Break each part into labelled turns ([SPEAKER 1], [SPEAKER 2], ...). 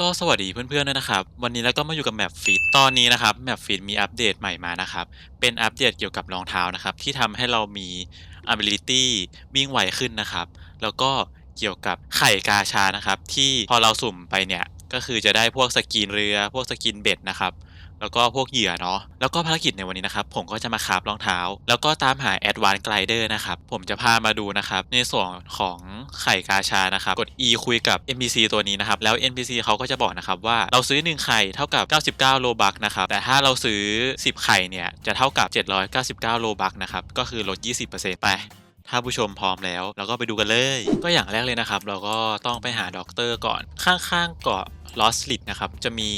[SPEAKER 1] ก็สวัสดีเพื่อนๆด้วยนะครับ วันนี้เราก็มาอยู่กับแมปฟิตตอนนี้นะครับแมปฟิตมีอัปเดตใหม่มานะครับ เป็นอัปเดตเกี่ยวกับรองเท้านะครับ ที่ทำให้เรามี ability วิ่งไวขึ้นนะครับ แล้วก็เกี่ยวกับไข่กาชานะครับ ที่พอเราสุ่มไปเนี่ย ก็คือจะได้พวกสกินเรือพวกสกินเบ็ดนะครับ แล้วก็พวกเหยื่อเนาะแล้วก็ภารกิจในวันนี้นะครับผมก็จะมาคาฟรองเท้า แล้วก็ตามหา Advanced Glider นะครับผมจะพามาดูนะครับในส่วนของไข่กาชานะครับกด E คุยกับ NPC ตัวนี้นะครับแล้ว NPC เขาก็จะบอกนะครับว่าเราซื้อ 1 ไข่เท่ากับ 99 โลบักนะครับแต่ถ้าเราซื้อ 10 ไข่เนี่ยจะเท่ากับ 799 โลบักนะครับก็คือลด 20%ไปถ้าผู้ชมพร้อมแล้วเราก็ไปดูกันเลย ก็อย่างแรกเลยนะครับ เราก็ต้องไปหาด็อกเตอร์ก่อนข้างๆเกาะลอสลิดนะครับจะมี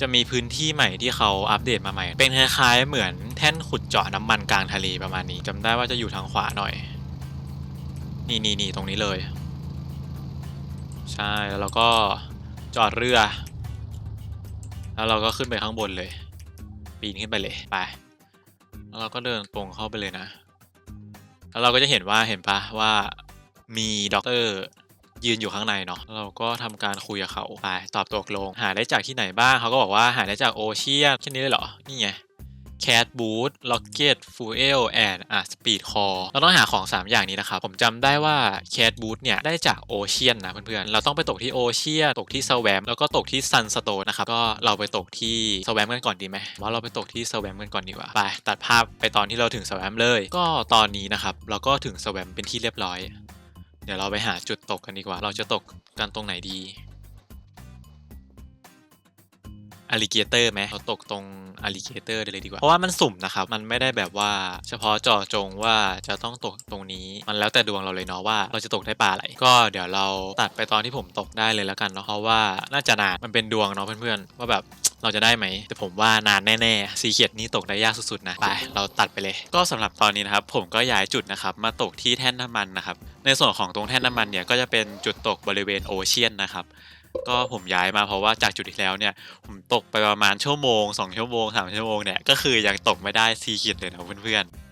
[SPEAKER 1] จะมีพื้นที่ใหม่ที่เขาอัปเดตมาใหม่ เป็นคล้ายๆเหมือนแท่นขุดเจาะน้ำมันกลางทะเลประมาณนี้จำได้ว่าจะอยู่ทางขวาหน่อย นี่นี่นี่ตรงนี้เลย ใช่แล้วเราก็จอดเรือ แล้วเราก็ขึ้นไปข้างบนเลย ปีนขึ้นไปเลยไป แล้วเราก็เดินตรงเข้าไปเลยนะ แล้วเราก็จะเห็นว่าเห็นปะว่ามีด็อกเตอร์ ยืนอยู่ข้างในเนาะเราก็ทำการคุยกับเขาไปตอบตกลง หาได้จากที่ไหนบ้างเขาก็บอกว่าหาได้จากโอเชียนแค่นี้เลยเหรอ นี่ไงแคทบูทล็อกเก็ตฟูเอลแอนด์อะสปีดคอเราต้องหาของ 3 อย่างนี้นะครับ ผมจำได้ว่าแคทบูทเนี่ย ได้จากโอเชียนนะเพื่อนๆ เราต้องไปตกที่โอเชียนตกที่สแวมแล้วก็ตกที่ซันสโตนนะครับ ก็เราไปตกที่สแวมกันก่อนดีไหมว่าเราไปตกที่สแวมกันก่อนดีกว่า ไป ตัดภาพไปตอนที่เราถึงสแวมเลย ก็ตอนนี้นะครับ เราก็ถึงสแวมเป็นที่เรียบร้อย เดี๋ยวเราไปหาจุดตกกันดีกว่า เราจะตกกันตรงไหนดีอลิเกเตอร์ไหมเราตกตรงอลิเกเตอร์เลยดีกว่า เพราะว่ามันสุ่มนะครับ มันไม่ได้แบบว่า เฉพาะเจาะจงว่าจะต้องตกตรงนี้ มันแล้วแต่ดวงเราเลยเนาะว่าเราจะตกได้ปลาอะไร ก็เดี๋ยวเราตัดไปตอนที่ผมตกได้เลยแล้วกันเนาะ เพราะว่าน่าจะนาน มันเป็นดวงเนาะเพื่อนๆ ว่าแบบ เราจะได้ไหม แต่ผมว่านานแน่ๆซีเคียดนี่ตกได้ยากสุดๆนะไปเราตัดไปเลย ก็สำหรับตอนนี้นะครับผมก็ย้ายจุดนะครับมาตกที่แท่นน้ำมันนะครับในส่วนของตรงแท่นน้ำมันเนี่ยก็จะเป็นจุดตกบริเวณโอเชียนนะครับก็ผมย้ายมาเพราะว่าจากจุดที่แล้วเนี่ย ผมตกไปประมาณชั่วโมง 2 ชั่วโมง 3 ชั่วโมงเนี่ย ก็คือยังตกไม่ได้ซีเขียดเลยนะเพื่อนๆ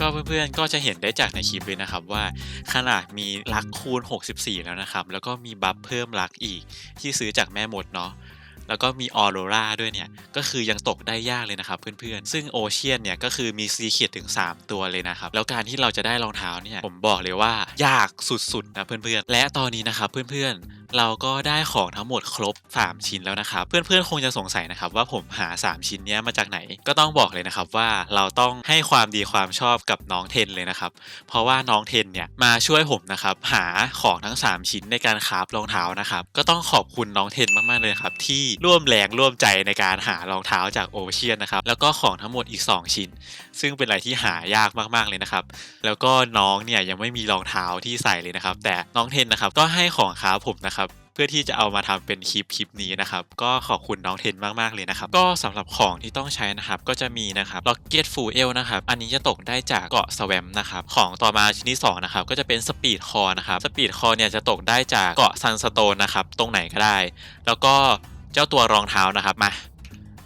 [SPEAKER 1] ก็เพื่อนๆก็จะเห็นได้จากในคลิปเลยนะครับว่าขนาดมีลักคูณ 64 แล้วนะครับ แล้วก็มีบัฟเพิ่มลักอีกที่ซื้อจากแม่มดเนาะ แล้วก็มีออโรราด้วยเนี่ย ก็คือยังตกได้ยากเลยนะครับเพื่อนๆ ซึ่งโอเชียนเนี่ยก็คือมีซีเคียดถึง 3 ตัวเลยนะครับ แล้วการที่เราจะได้รองเท้าเนี่ย ผมบอกเลยว่ายากสุดๆนะเพื่อนๆ และตอนนี้นะครับเพื่อนๆ เราก็ได้ของทั้งหมดครบ 3 ชิ้นแล้วนะครับ เพื่อนๆ คงจะสงสัยนะครับว่าผมหา 3 ชิ้นเนี้ยมาจากไหน ก็ต้องบอกเลยนะครับว่าเราต้องให้ความดีความชอบกับน้องเทนเลยนะครับ เพราะว่าน้องเทนเนี่ยมาช่วยผมนะครับหาของทั้ง 3 ชิ้นในการคราฟรองเท้านะครับ ก็ต้องขอบคุณน้องเทนมากๆเลยครับที่ร่วมแรงร่วมใจในการหารองเท้าจากโอเชียนนะครับ แล้วก็ของทั้งหมดอีก 2 ชิ้น ซึ่งเป็นอะไรที่หายากมากๆเลยนะครับ แล้วก็น้องเนี่ยยังไม่มีรองเท้าที่ใส่เลยนะครับ แต่น้องเทนนะครับก็ให้ของคราผมนะครับเพื่อที่จะเอามาทำเป็นคลิปคลิปนี้นะครับ ก็ขอบคุณน้องเทนมาก ๆ เลยนะครับ ก็สำหรับของที่ต้องใช้นะครับ ก็จะมีนะครับ Rocket Fuel นะครับ อันนี้จะตกได้จากเกาะสแวมนะครับ ของต่อมาชิ้นที่ 2 นะครับ ก็จะเป็น Speed Core นะครับ Speed Core เนี่ยจะตกได้จากเกาะ Sunstone นะครับ ตรงไหนก็ได้ แล้วก็ เจ้าตัวรองเท้านะครับมา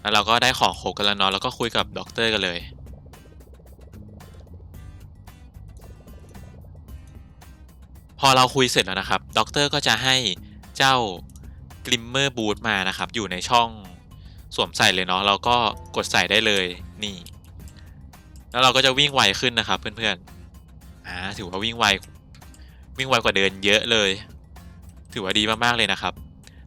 [SPEAKER 1] แล้วเราก็ได้ของคกันแล้วเนาะแล้วก็คุยกับด็อกเตอร์กันเลย พอเราคุยเสร็จแล้วนะครับด็อกเตอร์ก็จะให้เจ้ากลิมเมอร์บูทมานะครับ อยู่ในช่องสวมใส่เลยเนาะเราก็กดใส่ได้เลยนี่ แล้วเราก็จะวิ่งไวขึ้นนะครับ เพื่อนๆอ่าถือว่าวิ่งไววิ่งไวกว่าเดินเยอะเลย ถือว่าดีมากๆเลยนะครับ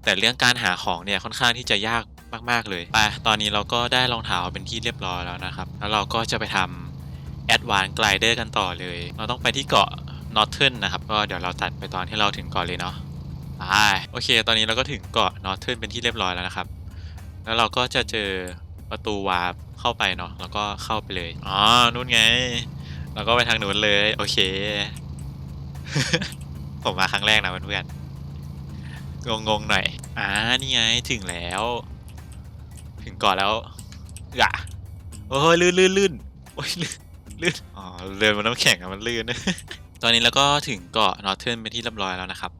[SPEAKER 1] แต่เรื่องการหาของเนี่ยค่อนข้างที่จะยากมาก ๆ เลยไปตอนนี้เราก็ได้รองเท้าเป็นที่เรียบร้อยแล้วนะครับ แล้วเราก็จะไปทำ Advanced Glider กันต่อเลย เราต้องไปที่เกาะ Northern นนะครับ ก็เดี๋ยวเราตัดไปตอนที่เราถึงเกาะเลยเนาะไปโอเค ตอนนี้เราก็ถึงเกาะ Northern เป็นที่เรียบร้อยแล้วนะครับ แล้วเราก็จะเจอประตูวาร์ปเข้าไปเนาะ แล้วก็เข้าไปเลย อ๋อ นู่นไง เราก็ไปทางนู้นเลย โอเค ผมมาครั้งแรกนะเพื่อนๆ งงๆหน่อย อ่า นี่ไง ถึงแล้ว ถึงก่อนแล้วอะโอ้ยลื่นลื่นลื่นโอ้ยลื่นลื่นอ๋อเดินบนน้ำแข็งอะมันลื่น ตอนนี้เราก็ถึงเกาะนอร์เทิร์นเป็นที่เรียบร้อยแล้วนะครับ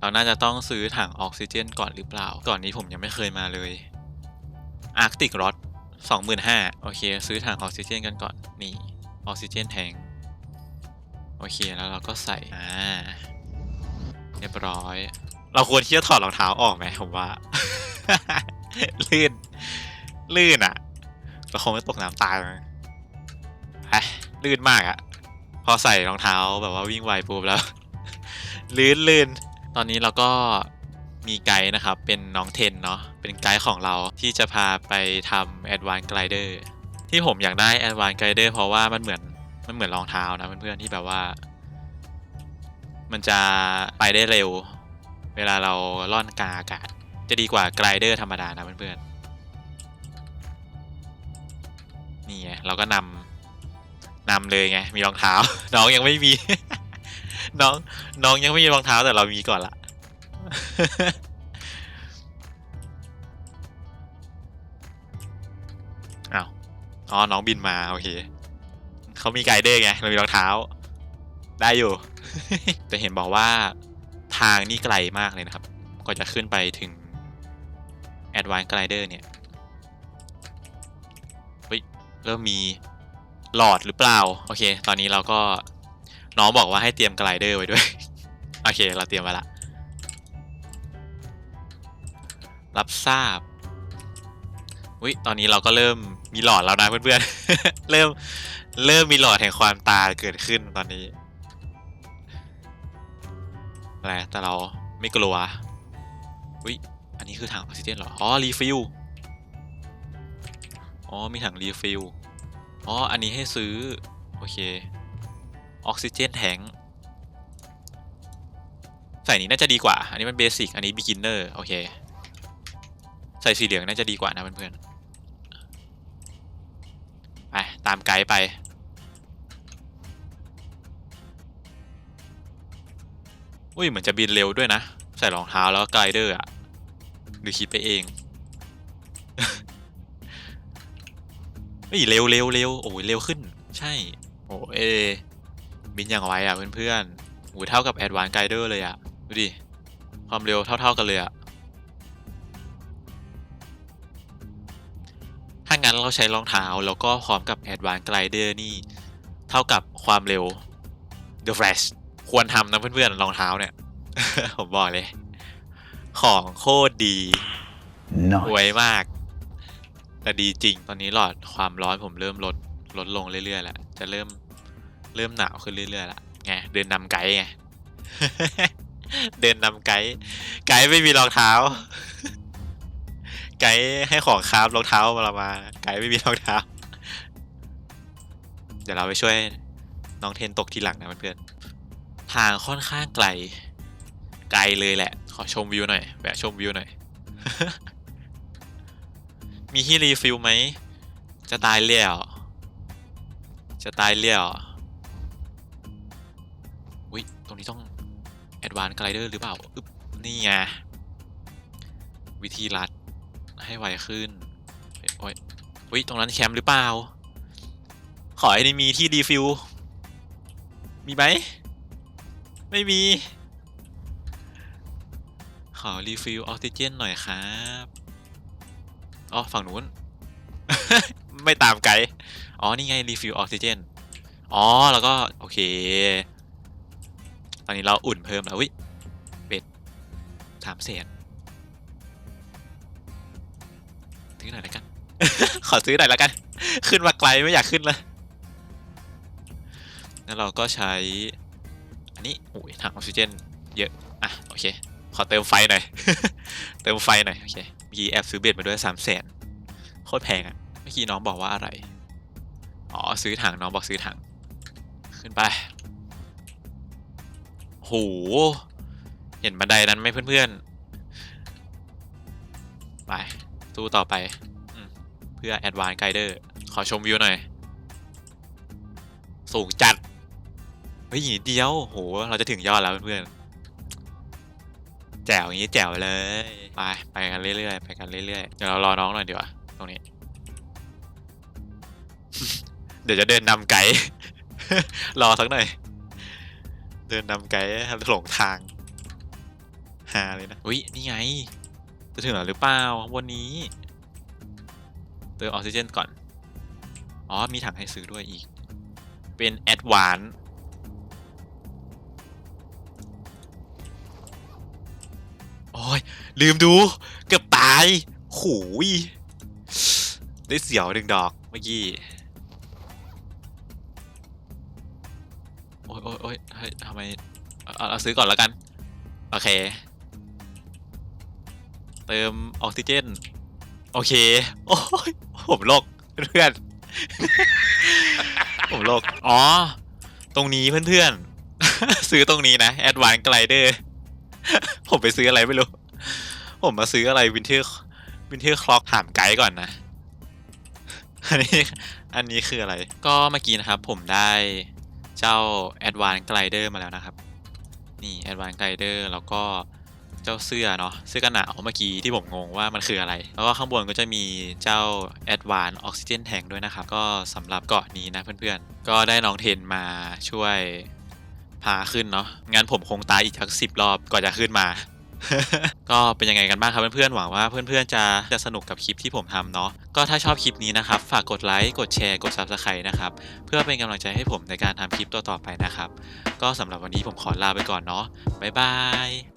[SPEAKER 1] เราน่าจะต้องซื้อถังออกซิเจนก่อนหรือเปล่า ก่อนนี้ผมยังไม่เคยมาเลยอาร์กติกรอดสองหมื่นห้าโอเค ซื้อถังออกซิเจนกันก่อน นี่ ออกซิเจนแทงโอเค แล้วเราก็ใส่ อ่า เรียบร้อย เราควรที่จะถอดรองเท้าออกไหมผมว่า ลื่น ลื่นอะ เราคงไม่ตกน้ำตายมั้งไอ้ลื่นมากอะ พอใส่รองเท้าแบบว่าวิ่งไวปุ๊บแล้ว ลื่นลื่น ตอนนี้เราก็มีไกด์นะครับ เป็นน้องเทนเนาะ เป็นไกด์ของเราที่จะพาไปทำ Advanced Glider ที่ผมอยากได้ Advanced Glider เพราะว่ามันเหมือน มันเหมือนรองเท้านะเพื่อนๆที่แบบว่า มันจะไปได้เร็ว เวลาเราล่อนกลางอากาศ จะดีกว่าไกลเดอร์ธรรมดานะเพื่อนๆนี่ไงเราก็นำนำเลยไงมีรองเท้า น้องยังไม่มี น้องน้องยังไม่มีรองเท้าแต่เรามีก่อนละอ้าวอ๋อน้องบินมาโอเคเขามีไกด์เดอร์ไงเรามีรองเท้า ได้อยู่ แต่เห็นบอกว่า ทางนี่ไกลมากเลยนะครับ ก็จะขึ้นไปถึง Advanced Glider เนี่ยเฮ้ยเริ่มมีหลอดหรือเปล่า โอเค ตอนนี้เราก็น้องบอกว่าให้เตรียมไกลเดอร์ไว้ด้วย โอเค เราเตรียมไว้ละ รับทราบอุ้ยตอนนี้เราก็เริ่มมีหลอดแล้วนะเพื่อนๆ เริ่มเริ่มมีหลอดแห่งความตาเกิดขึ้นตอนนี้ อะไรแต่เราไม่กลัวอุ้ยอันนี้คือถังออกซิเจนเหรอ อ๋อ รีฟิล อ๋อ มีถังรีฟิล อ๋อ อันนี้ให้ซื้อ โอเค ออกซิเจนแทงใส่นี้น่าจะดีกว่า อันนี้มันเบสิก อันนี้บิ๊กินเนอร์ โอเค ใส่สีเหลืองน่าจะดีกว่านะเพื่อนๆ ไป ตามไกด์ไป อุ้ยเหมือนจะบินเร็วด้วยนะ ใส่รองเท้าแล้วก็ไกด์เดอร์อะหรือคิดไปเองเฮ้ยเร็วเร็วเร็วโอ้ยเร็วขึ้น ใช่ โอ้เอ บินอย่างไวอะเพื่อนๆโอ้ยเท่ากับ Advanced Glider เลยอะ ดูดิ ความเร็วเท่า ๆกันเลยอะ ถ้างั้นเราใช้รองเท้าแล้วก็พร้อมกับ Advanced Glider นี่ เท่ากับความเร็ว The Flash ควรทำนะเพื่อนๆรองเท้าเนี่ย ผมบอกเลย ของโคตรดีอวยมาก แต่ดีจริงตอนนี้หลอดความร้อนผมเริ่มลดลดลงเรื่อยๆแล้วจะเริ่มเริ่มหนาวขึ้นเรื่อยๆแล้วไงเดินนำไกด์ไงเดินนำไกด์ไกด์ไม่มีรองเท้า ไกด์ให้ของคราฟรองเท้ามาเรามาไกด์ไม่มีรองเท้า เดี๋ยวเราไปช่วยน้องเทนตกทีหลังนะเพื่อนๆ ทางค่อนข้างไกล ไกลเลยแหละ ขอชมวิวหน่อยแวะชมวิวหน่อย มีที่รีฟิลไหม จะตายเลี้ยว จะตายเลี้ยวอุ้ยตรงนี้ต้อง Advanced Glider หรือเปล่าอึบนี่ไง วิธีรัดให้ไวขึ้นโอ้ยอุ้ยตรงนั้นแคมป์หรือเปล่า ขอให้ได้มีที่รีฟิลมีไหม ไม่มี ขอรีฟิลออกซิเจนหน่อยครับอ๋อฝั่งนู้น ไม่ตามไกด์อ๋อ นี่ไงรีฟิลออกซิเจนอ๋อ แล้วก็ โอเค ตอนนี้เราอุ่นเพิ่มแล้ววิเบ็ดสามแสนซื้อหน่อยแล้วกัน ขอซื้อหน่อยแล้วกัน ขึ้นมาไกลไม่อยากขึ้นเลยแล้วเราก็ใช้ อันนี้โอ้ยถังออกซิเจนเยอะ อะ โอเค ขอเติมไฟหน่อย เติมไฟหน่อย โอเคเมื่อกี้แอบซื้อเบ็ดมาด้วยสามแสนโคตรแพงอะ่ะ เมื่อกี้น้องบอกว่าอะไร อ๋อ ซื้อถังน้องบอกซื้อถัง ขึ้นไป โห เห็นบันไดนั้นไหมเพื่อนๆ ไปสู้ต่อไปอเพื่อ Advanced Glider ขอชมวิวหน่อย สูงจัด เฮ้ยนิดเดียวโห เราจะถึงยอดแล้วเพื่อนแจ๋วอย่างนี้แจ๋วเลย ไปไปกันเรื่อยๆไปกันเรื่อยๆเดี๋ยวเรารอน้องหน่อยดีกว่าตรงนี้ เดี๋ยวจะเดินนำไกด์รอสักหน่อย เดินนำไกด์หลงทางหาเลยนะอุ้ยนี่ไงจะถึงหรือเปล่าข้างบนนี้เติมออกซิเจนก่อน อ๋อ มีถังให้ซื้อด้วยอีก เป็นแอดวาน โอ้ยลืมดู เกือบตายหูยได้เสียวหนึ่งดอกเมื่อกี้ โอ้ยโอ้ยโอ้ยเฮ้ยทำไมเอาเอาซื้อก่อนแล้วกัน โอเค เติมออกซิเจน โอเค โอ้ยผมโลกเพื่อน ผมโลก อ๋อ ตรงนี้เพื่อนๆ ซื้อตรงนี้นะ Advanced Glider ผมไปซื้ออะไรไม่รู้ ผมมาซื้ออะไรวินเทอร์วินเทอร์คล็อกถามไกด์ก่อนนะ อันนี้อันนี้คืออะไร ก็เมื่อกี้นะครับ ผมได้เจ้า Advanced Glider มาแล้วนะครับ นี่ Advanced Glider แล้วก็เจ้าเสื้อเนาะเสื้อกันหนาวเมื่อกี้ที่ผมงงว่ามันคืออะไร แล้วก็ข้างบนก็จะมีเจ้า Advanced Oxygen Tank ด้วยนะครับ ก็สำหรับเกาะนี้นะเพื่อนๆ ก็ได้น้องเทนมาช่วย พาขึ้นเนาะงั้นผมคงตายอีกสักสิบรอบก่อนจะขึ้นมา ก็เป็นยังไงกันบ้างครับเพื่อนๆหวังว่าเพื่อนๆจะจะสนุกกับคลิปที่ผมทำเนาะก็ถ้าชอบคลิปนี้นะครับ ฝากกดไลค์กดแชร์กด Subscribe นะครับ เพื่อเป็นกำลังใจให้ผมในการทำคลิปต่อๆไปนะครับ ก็สำหรับวันนี้ผมขอลาไปก่อนเนาะบ๊ายบาย